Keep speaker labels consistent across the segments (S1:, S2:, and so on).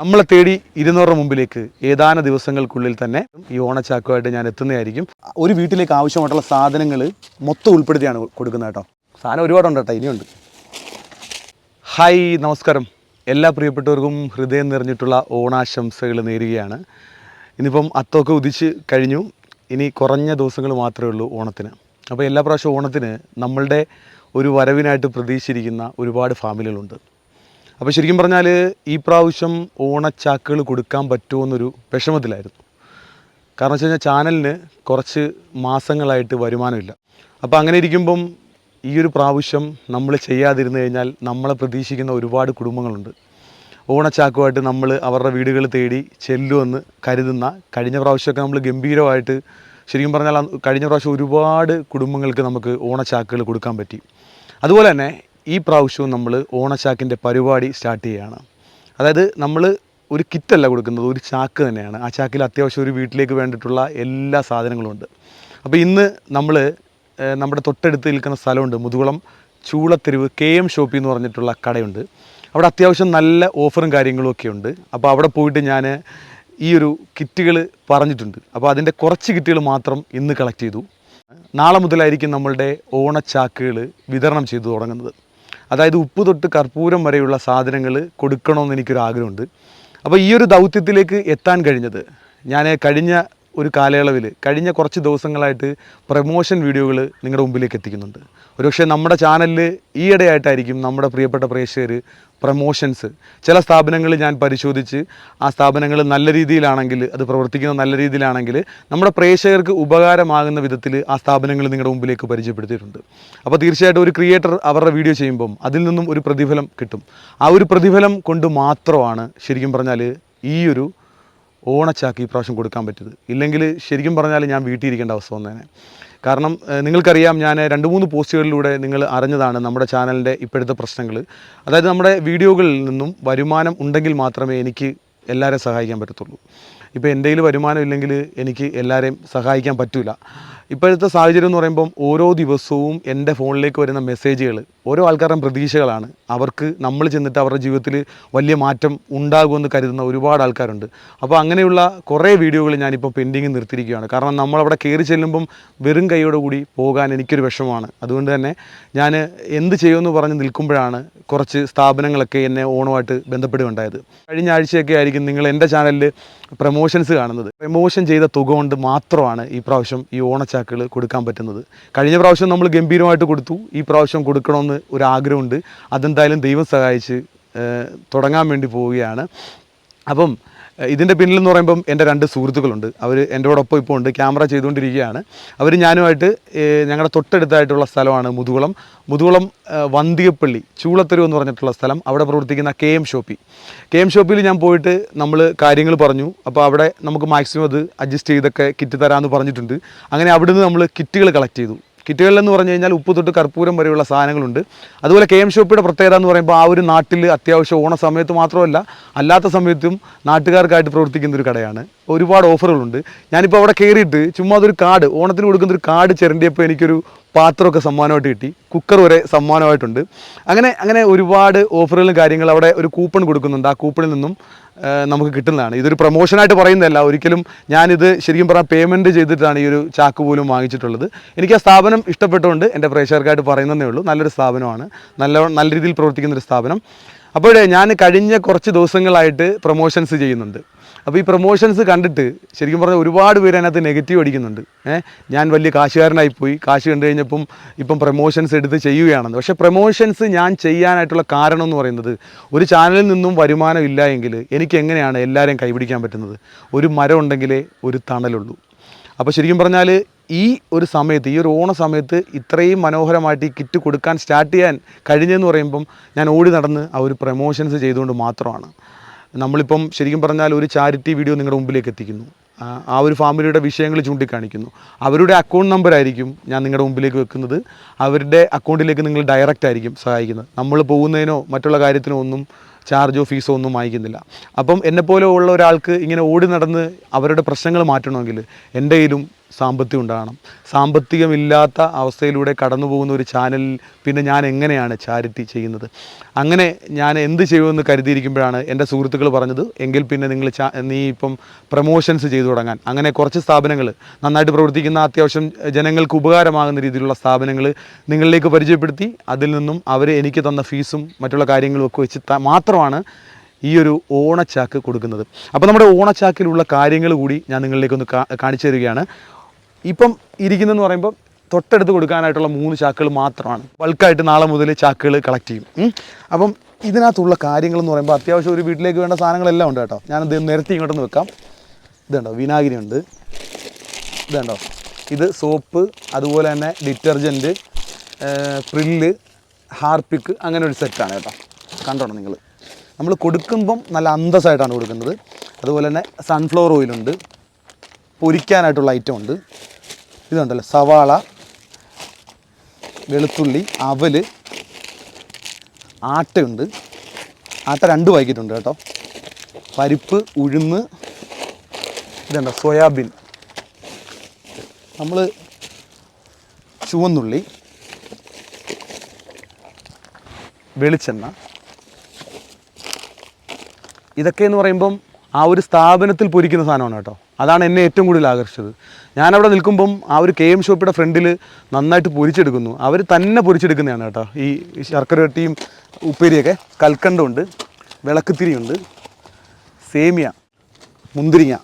S1: നമ്മളെ തേടി ഇരുന്നൂറ് മുമ്പിലേക്ക് ഏതാനും ദിവസങ്ങൾക്കുള്ളിൽ തന്നെ ഈ ഓണച്ചാക്കുമായിട്ട് ഞാൻ എത്തുന്നതായിരിക്കും. ഒരു വീട്ടിലേക്ക് ആവശ്യമായിട്ടുള്ള സാധനങ്ങൾ മൊത്തം ഉൾപ്പെടുത്തിയാണ് കൊടുക്കുന്നത് കേട്ടോ. സാധനം ഒരുപാടുണ്ട് കേട്ടോ ഇനിയുണ്ട്. ഹായ് നമസ്കാരം. എല്ലാ പ്രിയപ്പെട്ടവർക്കും ഹൃദയം നിറഞ്ഞിട്ടുള്ള ഓണാശംസകൾ നേരുകയാണ്. ഇന്നിപ്പം അത്തൊക്കെ ഉദിച്ച് കഴിഞ്ഞു. ഇനി കുറഞ്ഞ ദിവസങ്ങൾ മാത്രമേ ഉള്ളൂ ഓണത്തിന്. അപ്പോൾ എല്ലാ പ്രാവശ്യവും ഓണത്തിന് നമ്മളുടെ ഒരു വരവിനായിട്ട് പ്രതീക്ഷിച്ചിരിക്കുന്ന ഒരുപാട് ഫാമിലികളുണ്ട്. അപ്പോൾ ശരിക്കും പറഞ്ഞാൽ ഈ പ്രാവശ്യം ഓണച്ചാക്കുകൾ കൊടുക്കാൻ പറ്റുമോ എന്നൊരു വിഷമത്തിലായിരുന്നു. കാരണം വെച്ച് കഴിഞ്ഞാൽ ചാനലിന് കുറച്ച് മാസങ്ങളായിട്ട് വരുമാനമില്ല. അപ്പോൾ അങ്ങനെ ഇരിക്കുമ്പം ഈ ഒരു പ്രാവശ്യം നമ്മൾ ചെയ്യാതിരുന്നു കഴിഞ്ഞാൽ നമ്മളെ പ്രതീക്ഷിക്കുന്ന ഒരുപാട് കുടുംബങ്ങളുണ്ട്. ഓണച്ചാക്കുമായിട്ട് നമ്മൾ അവരുടെ വീടുകൾ തേടി ചെല്ലുമെന്ന് കരുതുന്ന കഴിഞ്ഞ പ്രാവശ്യമൊക്കെ നമ്മൾ ഗംഭീരമായിട്ട് ശരിക്കും പറഞ്ഞാൽ കഴിഞ്ഞ പ്രാവശ്യം ഒരുപാട് കുടുംബങ്ങൾക്ക് നമുക്ക് ഓണച്ചാക്കുകൾ കൊടുക്കാൻ പറ്റി. അതുപോലെ തന്നെ ഈ പ്രാവശ്യവും നമ്മൾ ഓണച്ചാക്കിന്റെ പരിപാടി സ്റ്റാർട്ട് ചെയ്യുകയാണ് അതായത് നമ്മൾ ഒരു കിറ്റല്ല കൊടുക്കുന്നത് ഒരു ചാക്ക് തന്നെയാണ്. ആ ചാക്കിൽ അത്യാവശ്യം ഒരു വീട്ടിലേക്ക് വേണ്ടിയിട്ടുള്ള എല്ലാ സാധനങ്ങളും ഉണ്ട്. അപ്പോൾ ഇന്ന് നമ്മൾ നമ്മുടെ തൊട്ടടുത്ത് നിൽക്കുന്ന സ്ഥലമുണ്ട്. Muthukulam Choolatheruvu K M shoppy എന്ന് പറഞ്ഞിട്ടുള്ള കടയുണ്ട്. അവിടെ അത്യാവശ്യം നല്ല ഓഫറും കാര്യങ്ങളും ഒക്കെ ഉണ്ട്. അപ്പോൾ അവിടെ പോയിട്ട് ഞാൻ ഈ ഒരു കിറ്റുകൾ പറഞ്ഞിട്ടുണ്ട്. അപ്പോൾ അതിന്റെ കുറച്ച് കിറ്റുകൾ മാത്രം ഇന്ന് കളക്ട് ചെയ്തു. നാളെ മുതലായിരിക്കും നമ്മളുടെ ഓണച്ചാക്കുകൾ വിതരണം ചെയ്തു തുടങ്ങുന്നത്. അതായത് ഉപ്പ് തൊട്ട് കർപ്പൂരം വരെയുള്ള സാധനങ്ങൾ കൊടുക്കണമെന്ന് എനിക്കൊരു ആഗ്രഹമുണ്ട് അപ്പോൾ ഈ ഒരു ദൗത്യത്തിലേക്ക് എത്താൻ കഴിഞ്ഞത് ഞാൻ കഴിഞ്ഞ ഒരു കാലയളവിൽ കഴിഞ്ഞ കുറച്ച് ദിവസങ്ങളായിട്ട് പ്രമോഷൻ വീഡിയോകൾ നിങ്ങളുടെ മുമ്പിലേക്ക് എത്തിക്കുന്നുണ്ട്. ഒരുപക്ഷെ നമ്മുടെ ചാനലിൽ ഈയിടെയായിട്ടായിരിക്കും നമ്മുടെ പ്രിയപ്പെട്ട പ്രേക്ഷകർ പ്രമോഷൻസ്. ചില സ്ഥാപനങ്ങൾ ഞാൻ പരിശോധിച്ച് ആ സ്ഥാപനങ്ങൾ നല്ല രീതിയിലാണെങ്കിൽ അത് പ്രവർത്തിക്കുന്ന നല്ല രീതിയിലാണെങ്കിൽ നമ്മുടെ പ്രേക്ഷകർക്ക് ഉപകാരമാകുന്ന വിധത്തിൽ ആ സ്ഥാപനങ്ങൾ നിങ്ങളുടെ മുമ്പിലേക്ക് പരിചയപ്പെടുത്തിയിട്ടുണ്ട്. അപ്പോൾ തീർച്ചയായിട്ടും ഒരു ക്രിയേറ്റർ അവരുടെ വീഡിയോ ചെയ്യുമ്പം അതിൽ നിന്നും ഒരു പ്രതിഫലം കിട്ടും. ആ ഒരു പ്രതിഫലം കൊണ്ട് മാത്രമാണ് ശരിക്കും പറഞ്ഞാൽ ഈ ഒരു ഓണച്ചാക്ക് ഈ പ്രാവശ്യം കൊടുക്കാൻ പറ്റിയത്. ഇല്ലെങ്കിൽ ശരിക്കും പറഞ്ഞാൽ ഞാൻ വീട്ടിൽ ഇരിക്കേണ്ട അവസ്ഥ വന്നേനെ. കാരണം നിങ്ങൾക്കറിയാം ഞാൻ രണ്ട് മൂന്ന് പോസ്റ്റുകളിലൂടെ നിങ്ങൾ അറിഞ്ഞതാണ് നമ്മുടെ ചാനലിന്റെ ഇപ്പോഴത്തെ പ്രശ്നങ്ങൾ. അതായത് നമ്മുടെ വീഡിയോകളിൽ നിന്നും വരുമാനം ഉണ്ടെങ്കിൽ മാത്രമേ എനിക്ക് എല്ലാവരെയും സഹായിക്കാൻ പറ്റത്തുള്ളൂ. ഇപ്പോൾ എന്റെ വരുമാനം ഇല്ലെങ്കിൽ എനിക്ക് എല്ലാവരെയും സഹായിക്കാൻ പറ്റില്ല ഇപ്പോഴത്തെ സാഹചര്യം എന്ന് പറയുമ്പം ഓരോ ദിവസവും എന്റെ ഫോണിലേക്ക് വരുന്ന മെസ്സേജുകൾ ഓരോ ആൾക്കാരുടെ പ്രതീക്ഷകളാണ്. അവർക്ക് നമ്മൾ ചെന്നിട്ട് അവരുടെ ജീവിതത്തിൽ വലിയ മാറ്റം ഉണ്ടാകുമെന്ന് കരുതുന്ന ഒരുപാട് ആൾക്കാരുണ്ട്. അപ്പോൾ അങ്ങനെയുള്ള കുറേ വീഡിയോകൾ ഞാനിപ്പോൾ പെൻഡിങ് നിർത്തിയിരിക്കുകയാണ്. കാരണം നമ്മളവിടെ കയറി ചെല്ലുമ്പം വെറും കൈയോടെ കൂടി പോകാൻ എനിക്കൊരു വിഷമമാണ്. അതുകൊണ്ട് തന്നെ ഞാൻ എന്ത് ചെയ്യുമെന്ന് പറഞ്ഞ് നിൽക്കുമ്പോഴാണ് കുറച്ച് സ്ഥാപനങ്ങളൊക്കെ എന്നെ ഓണമായിട്ട് ബന്ധപ്പെടുകയുണ്ടായത്. കഴിഞ്ഞ ആഴ്ചയൊക്കെ ആയിരിക്കും നിങ്ങൾ എന്റെ ചാനലിൽ പ്രൊമോഷൻസ് കാണുന്നത്. പ്രൊമോഷൻ ചെയ്ത തുക കൊണ്ട് മാത്രമാണ് ഈ പ്രാവശ്യം ഈ ഓണച്ചാക്കുകൾ കൊടുക്കാൻ പറ്റുന്നത്. കഴിഞ്ഞ പ്രാവശ്യം നമ്മൾ ഗംഭീരമായിട്ട് കൊടുത്തു. ഈ പ്രാവശ്യം കൊടുക്കണമെന്ന് ഒരു ആഗ്രഹമുണ്ട് അതെന്തായാലും ദൈവം സഹായിച്ച് തുടങ്ങാൻ വേണ്ടി പോവുകയാണ്. അപ്പം ഇതിന്റെ പിന്നിൽ എന്ന് പറയുമ്പം എന്റെ രണ്ട് സുഹൃത്തുക്കളുണ്ട്. അവർ എന്റെ ഒപ്പം ഇപ്പോൾ ഉണ്ട്. ക്യാമറ ചെയ്തുകൊണ്ടിരിക്കുകയാണ്. അവർ ഞാനുമായിട്ട് ഞങ്ങളുടെ തൊട്ടടുത്തായിട്ടുള്ള സ്ഥലമാണ് മുതുകുളം. മുതുകുളം വന്തികപ്പള്ളി ചൂളത്തെരു എന്ന് പറഞ്ഞിട്ടുള്ള സ്ഥലം. അവിടെ പ്രവർത്തിക്കുന്ന K M shoppy. K M ഷോപ്പിൽ ഞാൻ പോയിട്ട് നമ്മൾ കാര്യങ്ങൾ പറഞ്ഞു. അപ്പോൾ അവിടെ നമുക്ക് മാക്സിമം അത് അഡ്ജസ്റ്റ് ചെയ്തൊക്കെ കിറ്റ് തരാമെന്ന് പറഞ്ഞിട്ടുണ്ട്. അങ്ങനെ അവിടുന്ന് നമ്മൾ കിറ്റുകൾ കളക്ട് ചെയ്തു. കിറ്റുകളിലെന്ന് പറഞ്ഞു കഴിഞ്ഞാൽ ഉപ്പ് തൊട്ട് കർപ്പൂരം വരെയുള്ള സാധനങ്ങളുണ്ട്. അതുപോലെ കെ എം ഷോപ്പിയുടെ പ്രത്യേകത എന്ന് പറയുമ്പോൾ ആ ഒരു നാട്ടിൽ അത്യാവശ്യം ഓണ സമയത്ത് മാത്രമല്ല അല്ലാത്ത സമയത്തും നാട്ടുകാർക്കായിട്ട് പ്രവർത്തിക്കുന്ന ഒരു കടയാണ്. ഒരുപാട് ഓഫറുകളുണ്ട്. ഞാനിപ്പോൾ അവിടെ കയറിയിട്ട് ചുമ്മാ അതൊരു കാർഡ് ഓണത്തിന് കൊടുക്കുന്ന ഒരു കാർഡ് ചിരണ്ടിയപ്പോൾ എനിക്കൊരു പാത്രമൊക്കെ സമ്മാനമായിട്ട് കിട്ടി. കുക്കർ വരെ സമ്മാനമായിട്ടുണ്ട്. അങ്ങനെ അങ്ങനെ ഒരുപാട് ഓഫറുകളും കാര്യങ്ങളും അവിടെ ഒരു കൂപ്പൺ കൊടുക്കുന്നുണ്ട്. ആ കൂപ്പണിൽ നിന്നും നമുക്ക് കിട്ടുന്നതാണ്. ഇതൊരു പ്രൊമോഷനായിട്ട് പറയുന്നതല്ല. ഒരിക്കലും ഞാനിത് ശരിക്കും പറഞ്ഞാൽ പേയ്മെന്റ് ചെയ്തിട്ടാണ് ഈ ഒരു ചാക്ക് പോലും വാങ്ങിച്ചിട്ടുള്ളത്. എനിക്ക് ആ സ്ഥാപനം ഇഷ്ടപ്പെട്ടുകൊണ്ട് എന്റെ പ്രേക്ഷകർക്കായിട്ട് പറയുന്നതേ ഉള്ളൂ. നല്ലൊരു സ്ഥാപനമാണ്. നല്ല നല്ല രീതിയിൽ പ്രവർത്തിക്കുന്നൊരു സ്ഥാപനം. അപ്പോൾ ഞാൻ കഴിഞ്ഞ കുറച്ച് ദിവസങ്ങളായിട്ട് പ്രൊമോഷൻസ് ചെയ്യുന്നുണ്ട്. അപ്പോൾ ഈ പ്രൊമോഷൻസ് കണ്ടിട്ട് ശരിക്കും പറഞ്ഞാൽ ഒരുപാട് പേര് അതിനകത്ത് നെഗറ്റീവ് അടിക്കുന്നുണ്ട്. ഏഹ് ഞാൻ വലിയ കാശുകാരനായി പോയി. കാശ് കണ്ടു കഴിഞ്ഞപ്പം ഇപ്പം പ്രൊമോഷൻസ് എടുത്ത് ചെയ്യുകയാണെന്ന്. പക്ഷേ പ്രൊമോഷൻസ് ഞാൻ ചെയ്യാനായിട്ടുള്ള കാരണം എന്ന് പറയുന്നത് ഒരു ചാനലിൽ നിന്നും വരുമാനം ഇല്ല എങ്കിൽ എനിക്ക് എങ്ങനെയാണ് എല്ലാവരെയും കൈപിടിക്കാൻ പറ്റുന്നത്? ഒരു മരം ഉണ്ടെങ്കിലേ ഒരു തണലുള്ളൂ. അപ്പോൾ ശരിക്കും പറഞ്ഞാൽ ഈ ഒരു സമയത്ത് ഈ ഒരു ഓണ സമയത്ത് ഇത്രയും മനോഹരമായിട്ട് ഈ കിറ്റ് കൊടുക്കാൻ സ്റ്റാർട്ട് ചെയ്യാൻ കഴിഞ്ഞെന്ന് പറയുമ്പം ഞാൻ ഓടി നടന്ന് ആ ഒരു പ്രൊമോഷൻസ് ചെയ്തുകൊണ്ട് മാത്രമാണ്. നമ്മളിപ്പം ശരിക്കും പറഞ്ഞാൽ ഒരു ചാരിറ്റി വീഡിയോ നിങ്ങളുടെ മുമ്പിലേക്ക് എത്തിക്കുന്നു. ആ, ഒരു ഫാമിലിയുടെ വിഷയങ്ങൾ ചൂണ്ടിക്കാണിക്കുന്നു. അവരുടെ അക്കൗണ്ട് നമ്പർ ആയിരിക്കും ഞാൻ നിങ്ങളുടെ മുമ്പിലേക്ക് വെക്കുന്നത്. അവരുടെ അക്കൗണ്ടിലേക്ക് നിങ്ങൾ ഡയറക്റ്റ് ആയിരിക്കും സഹായിക്കുന്നത്. നമ്മൾ പോകുന്നതിനോ മറ്റുള്ള കാര്യത്തിനോ ഒന്നും ചാർജോ ഫീസോ ഒന്നും വാങ്ങിക്കുന്നില്ല. അപ്പം എന്നെപ്പോലെ ഉള്ള ഒരാൾക്ക് ഇങ്ങനെ ഓടി നടന്ന് അവരുടെ പ്രശ്നങ്ങൾ മാറ്റണമെങ്കിൽ എന്റെ കയ്യിലും സാമ്പത്തികം ഉണ്ടാകണം. സാമ്പത്തികമില്ലാത്ത അവസ്ഥയിലൂടെ കടന്നു പോകുന്ന ഒരു ചാനലിൽ പിന്നെ ഞാൻ എങ്ങനെയാണ് ചാരിറ്റി ചെയ്യുന്നത്? അങ്ങനെ ഞാൻ എന്ത് ചെയ്യുമെന്ന് കരുതിയിരിക്കുമ്പോഴാണ് എന്റെ സുഹൃത്തുക്കൾ പറഞ്ഞത് എങ്കിൽ പിന്നെ നിങ്ങൾ ചാ നീ ഇപ്പം പ്രൊമോഷൻസ് ചെയ്തു തുടങ്ങാൻ. അങ്ങനെ കുറച്ച് സ്ഥാപനങ്ങൾ നന്നായിട്ട് പ്രവർത്തിക്കുന്ന അത്യാവശ്യം ജനങ്ങൾക്ക് ഉപകാരമാകുന്ന രീതിയിലുള്ള സ്ഥാപനങ്ങൾ നിങ്ങളിലേക്ക് പരിചയപ്പെടുത്തി അതിൽ നിന്നും അവർ എനിക്ക് തന്ന ഫീസും മറ്റുള്ള കാര്യങ്ങളും ഒക്കെ വെച്ച് മാത്രമാണ് ഈ ഒരു ഓണച്ചാക്ക് കൊടുക്കുന്നത്. അപ്പോൾ നമ്മുടെ ഓണച്ചാക്കിലുള്ള കാര്യങ്ങൾ കൂടി ഞാൻ നിങ്ങളിലേക്കൊന്ന് കാണിച്ചു തരികയാണ്. ഇപ്പം ഇരിക്കുന്നതെന്ന് പറയുമ്പോൾ തൊട്ടടുത്ത് കൊടുക്കാനായിട്ടുള്ള മൂന്ന് ചാക്കുകൾ മാത്രമാണ്. ബൾക്കായിട്ട് നാളെ മുതൽ ചാക്കുകൾ കളക്ട് ചെയ്യും. അപ്പം ഇതിനകത്തുള്ള കാര്യങ്ങളെന്ന് പറയുമ്പോൾ അത്യാവശ്യം ഒരു വീട്ടിലേക്ക് വേണ്ട സാധനങ്ങളെല്ലാം ഉണ്ട് കേട്ടോ. ഞാനത് നിരത്തി ഇങ്ങോട്ടൊന്ന് വെക്കാം. ഇതുണ്ടോ? വിനാഗിരി ഉണ്ട് ഇതുണ്ടോ? ഇത് സോപ്പ് അതുപോലെ തന്നെ ഡിറ്റർജന്റ് പ്രില്ല് ഹാർപ്പിക്ക് അങ്ങനെ ഒരു സെറ്റാണ് കേട്ടോ. കണ്ടോണം നിങ്ങൾ നമ്മൾ കൊടുക്കുമ്പം നല്ല അന്തസ്സായിട്ടാണ് കൊടുക്കുന്നത്. അതുപോലെ തന്നെ സൺഫ്ലവർ ഓയിലുണ്ട് പൊരിക്കാനായിട്ടുള്ള ഐറ്റം ഉണ്ട്. ഇതുണ്ടല്ലോ സവാള വെളുത്തുള്ളി അവൽ ആട്ടയുണ്ട് ആട്ട രണ്ട് വൈകിട്ടുണ്ട് കേട്ടോ. പരിപ്പ് ഉഴുന്ന് ഇതുണ്ട് സോയാബീൻ. നമ്മൾ ചുവന്നുള്ളി വെളിച്ചെണ്ണ. ഇതൊക്കെ എന്ന് പറയുമ്പം ആ ഒരു സ്ഥാപനത്തിൽ പൊരിക്കുന്ന സാധനമാണ് കേട്ടോ. അതാണ് എന്നെ ഏറ്റവും കൂടുതൽ ആകർഷിച്ചത്. ഞാനവിടെ നിൽക്കുമ്പം ആ ഒരു കെ എം ഷോപ്പിയുടെ ഫ്രണ്ടിൽ നന്നായിട്ട് പൊരിച്ചെടുക്കുന്നു. അവർ തന്നെ പൊരിച്ചെടുക്കുന്നതാണ് കേട്ടോ. ഈ ശർക്കര വെട്ടിയും ഉപ്പേരിയൊക്കെ. കൽക്കണ്ടമുണ്ട് വിളക്കുത്തിരിയുണ്ട് സേമിയ മുന്തിരിങ്ങ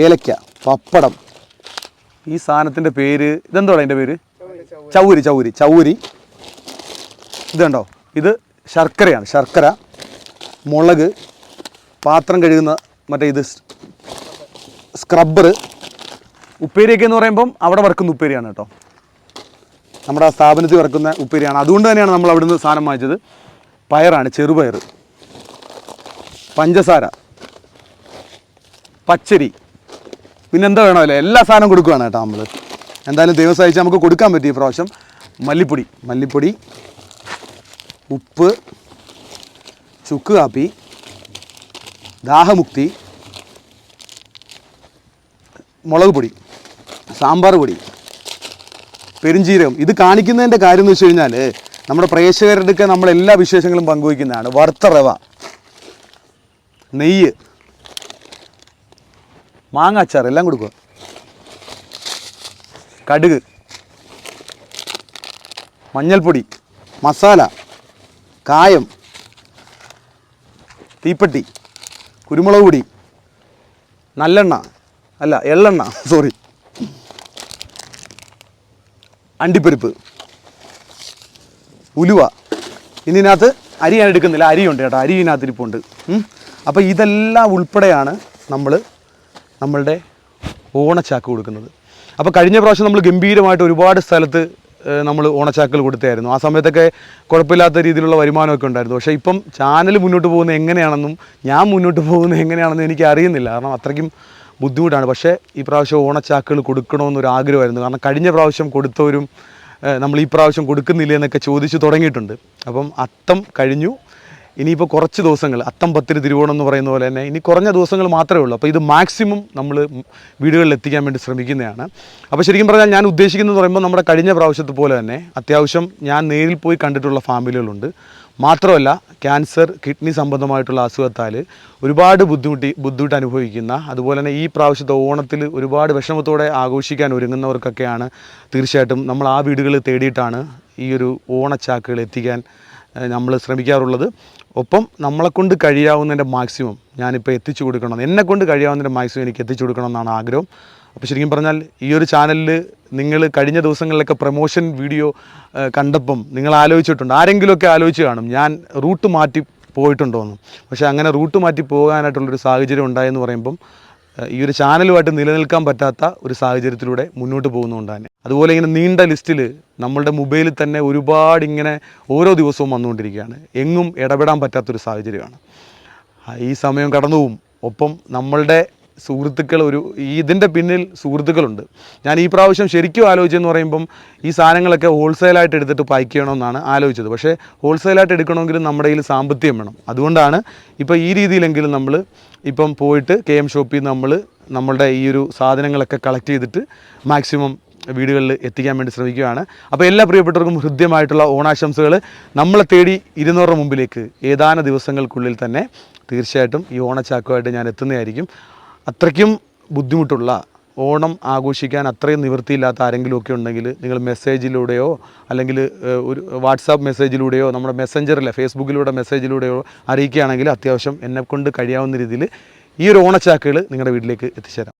S1: ഏലക്ക പപ്പടം. ഈ സാധനത്തിന്റെ പേര് ഇതെന്തോടാ അതിന്റെ പേര്? ചൗരി ചൗരി ചൗരി. ഇതുണ്ടോ ഇത് ശർക്കരയാണ്. ശർക്കര മുളക് പാത്രം കഴുകുന്ന മറ്റേ ഇത് സ്ക്രബ്ബർ ഉപ്പേരിയൊക്കെ എന്ന് പറയുമ്പം അവിടെ വറക്കുന്ന ഉപ്പേരിയാണ് കേട്ടോ. നമ്മുടെ സ്ഥാപനത്തിൽ വറക്കുന്ന ഉപ്പേരിയാണ്. അതുകൊണ്ട് തന്നെയാണ് നമ്മൾ അവിടുന്ന് സാധനം വാങ്ങിച്ചത്. പയറാണ് ചെറുപയർ പഞ്ചസാര. പച്ചരി. പിന്നെ എന്താ വേണമല്ലോ? എല്ലാ സാധനവും കൊടുക്കുകയാണ് കേട്ടോ നമ്മൾ എന്തായാലും ദൈവം സഹിച്ച് നമുക്ക് കൊടുക്കാൻ പറ്റി ഈ പ്രാവശ്യം. മല്ലിപ്പൊടി. മല്ലിപ്പൊടി ഉപ്പ് ചുക്ക് കാപ്പി ദാഹമുക്തി മുളക് പൊടി സാമ്പാർ പൊടി പെരുംജീരകം. ഇത് കാണിക്കുന്നതിന്റെ കാര്യം എന്ന് വെച്ച് കഴിഞ്ഞാൽ നമ്മുടെ പ്രേക്ഷകരുടെ നമ്മൾ എല്ലാ വിശേഷങ്ങളും പങ്കുവയ്ക്കുന്നതാണ്. വറുത്ത റവ നെയ്യ് മാങ്ങ അച്ചാർ എല്ലാം കൊടുക്കുക. കടുക് മഞ്ഞൾപ്പൊടി മസാല കായം തീപ്പെട്ടി കുരുമുളക് പൊടി നല്ലെണ്ണ അല്ല എള്ളെണ്ണ. സോറി അണ്ടിപ്പരിപ്പ്. ഉലുവ. ഇതിനകത്ത് അരി ഞാൻ എടുക്കുന്നില്ല. അരിയുണ്ട് കേട്ടോ. അരി ഇതിനകത്ത് ഇരിപ്പുണ്ട്. അപ്പോൾ ഇതെല്ലാം ഉൾപ്പെടെയാണ് നമ്മൾ നമ്മളുടെ ഓണച്ചാക്ക് കൊടുക്കുന്നത്. അപ്പോൾ കഴിഞ്ഞ പ്രാവശ്യം നമ്മൾ ഗംഭീരമായിട്ട് ഒരുപാട് സ്ഥലത്ത് നമ്മൾ ഓണച്ചാക്കൽ കൊടുത്തായിരുന്നു. ആ സമയത്തൊക്കെ കുഴപ്പമില്ലാത്ത രീതിയിലുള്ള വരുമാനമൊക്കെ ഉണ്ടായിരുന്നു. പക്ഷേ ഇപ്പം ചാനൽ മുന്നോട്ട് പോകുന്നത് എങ്ങനെയാണെന്നും ഞാൻ മുന്നോട്ട് പോകുന്നത് എങ്ങനെയാണെന്നും എനിക്ക് അറിയുന്നില്ല കാരണം അത്രയ്ക്കും ബുദ്ധിമുട്ടാണ്. പക്ഷേ ഈ പ്രാവശ്യം ഓണച്ചാക്കുകൾ കൊടുക്കണമെന്നൊരു ആഗ്രഹമായിരുന്നു. കാരണം കഴിഞ്ഞ പ്രാവശ്യം കൊടുത്തവരും നമ്മൾ ഈ പ്രാവശ്യം കൊടുക്കുന്നില്ല എന്നൊക്കെ ചോദിച്ചു തുടങ്ങിയിട്ടുണ്ട്. അപ്പം അത്തം കഴിഞ്ഞു. ഇനിയിപ്പോൾ കുറച്ച് ദിവസങ്ങൾ അത്തം പത്തിന് തിരുവോണം എന്ന് പറയുന്ന പോലെ തന്നെ ഇനി കുറഞ്ഞ ദിവസങ്ങൾ മാത്രമേ ഉള്ളൂ. അപ്പോൾ ഇത് മാക്സിമം നമ്മൾ വീടുകളിൽ എത്തിക്കാൻ വേണ്ടി ശ്രമിക്കുന്നതാണ്. അപ്പോൾ ശരിക്കും പറഞ്ഞാൽ ഞാൻ ഉദ്ദേശിക്കുന്നത് പറയുമ്പോൾ നമ്മുടെ കഴിഞ്ഞ പ്രാവശ്യത്തെ പോലെ തന്നെ അത്യാവശ്യം ഞാൻ നേരിൽ പോയി കണ്ടിട്ടുള്ള ഫാമിലികളുണ്ട്. മാത്രമല്ല ക്യാൻസർ കിഡ്നി സംബന്ധമായിട്ടുള്ള അസുഖത്താൽ ഒരുപാട് ബുദ്ധിമുട്ടി ബുദ്ധിമുട്ട് അനുഭവിക്കുന്ന അതുപോലെ തന്നെ ഈ പ്രാവശ്യത്തെ ഓണത്തിൽ ഒരുപാട് വിഷമത്തോടെ ആഘോഷിക്കാൻ ഒരുങ്ങുന്നവർക്കൊക്കെയാണ് തീർച്ചയായിട്ടും നമ്മൾ ആ വീടുകൾ തേടിയിട്ടാണ് ഈ ഒരു ഓണച്ചാക്കുകൾ എത്തിക്കാൻ നമ്മൾ ശ്രമിക്കാറുള്ളത്. ഒപ്പം നമ്മളെക്കൊണ്ട് കഴിയാവുന്നതിന്റെ മാക്സിമം ഞാനിപ്പോൾ എത്തിച്ചു കൊടുക്കണം. എന്നെക്കൊണ്ട് കഴിയാവുന്നതിന്റെ മാക്സിമം എനിക്ക് എത്തിച്ചു കൊടുക്കണം എന്നാണ് ആഗ്രഹം. അപ്പോൾ ശരിക്കും പറഞ്ഞാൽ ഈ ഒരു ചാനലിൽ നിങ്ങൾ കഴിഞ്ഞ ദിവസങ്ങളിലൊക്കെ പ്രൊമോഷൻ വീഡിയോ കണ്ടപ്പം നിങ്ങൾ ആലോചിച്ചിട്ടുണ്ട്? ആരെങ്കിലുമൊക്കെ ആലോചിച്ച് കാണും. ഞാൻ റൂട്ട് മാറ്റി പോയിട്ടുണ്ടോയെന്ന് പക്ഷേ അങ്ങനെ റൂട്ട് മാറ്റി പോകാനായിട്ടുള്ളൊരു സാഹചര്യം ഉണ്ടായെന്ന് പറയുമ്പം ഈ ഒരു ചാനലുമായിട്ട് നിലനിൽക്കാൻ പറ്റാത്ത ഒരു സാഹചര്യത്തിലൂടെ മുന്നോട്ട് പോകുന്നതുകൊണ്ട് തന്നെ അതുപോലെ ഇങ്ങനെ നീണ്ട ലിസ്റ്റിൽ നമ്മളുടെ മൊബൈലിൽ തന്നെ ഒരുപാട് ഇങ്ങനെ ഓരോ ദിവസവും വന്നുകൊണ്ടിരിക്കുകയാണ്. എങ്ങും ഇടപെടാൻ പറ്റാത്തൊരു സാഹചര്യമാണ്. ഈ സമയം കടന്നുപോവും ഒപ്പം നമ്മളുടെ സുഹൃത്തുക്കൾ ഒരു ഇതിന്റെ പിന്നിൽ സുഹൃത്തുക്കളുണ്ട്. ഞാൻ ഈ പ്രാവശ്യം ശരിക്കും ആലോചിച്ചെന്ന് പറയുമ്പം ഈ സാധനങ്ങളൊക്കെ ഹോൾസെയിലായിട്ട് എടുത്തിട്ട് പാക്ക് ചെയ്യണമെന്നാണ് ആലോചിച്ചത്. പക്ഷേ ഹോൾസെയിലായിട്ട് എടുക്കണമെങ്കിൽ നമ്മുടെ കയ്യിൽ സാമ്പത്തികം വേണം. അതുകൊണ്ടാണ് ഇപ്പോൾ ഈ രീതിയിലെങ്കിലും നമ്മൾ ഇപ്പം പോയിട്ട് കെ എം ഷോപ്പിൽ നമ്മൾ നമ്മളുടെ ഈ ഒരു സാധനങ്ങളൊക്കെ കളക്ട് ചെയ്തിട്ട് മാക്സിമം വീടുകളിൽ എത്തിക്കാൻ വേണ്ടി ശ്രമിക്കുകയാണ്. അപ്പോൾ എല്ലാ പ്രിയപ്പെട്ടവർക്കും ഹൃദ്യമായിട്ടുള്ള ഓണാശംസകൾ നമ്മളെ തേടി ഇരുന്നൂറ് മുമ്പിലേക്ക് ഏതാനും ദിവസങ്ങൾക്കുള്ളിൽ തന്നെ തീർച്ചയായിട്ടും ഈ ഓണച്ചാക്കുമായിട്ട് ഞാൻ എത്തുന്നതായിരിക്കും. അത്രയ്ക്കും ബുദ്ധിമുട്ടുള്ള ഓണം ആഘോഷിക്കാൻ അത്രയും നിവൃത്തിയില്ലാത്ത ആരെങ്കിലും ഒക്കെ ഉണ്ടെങ്കിൽ നിങ്ങൾ മെസ്സേജിലൂടെയോ അല്ലെങ്കിൽ ഒരു വാട്സാപ്പ് മെസ്സേജിലൂടെയോ നമ്മുടെ മെസ്സഞ്ചറിലെ ഫേസ്ബുക്കിലൂടെ മെസ്സേജിലൂടെയോ അറിയിക്കുകയാണെങ്കിൽ അത്യാവശ്യം എന്നെക്കൊണ്ട് കഴിയാവുന്ന രീതിയിൽ ഈ ഒരു ഓണച്ചാക്കുകൾ നിങ്ങളുടെ വീട്ടിലേക്ക് എത്തിച്ചേരാം.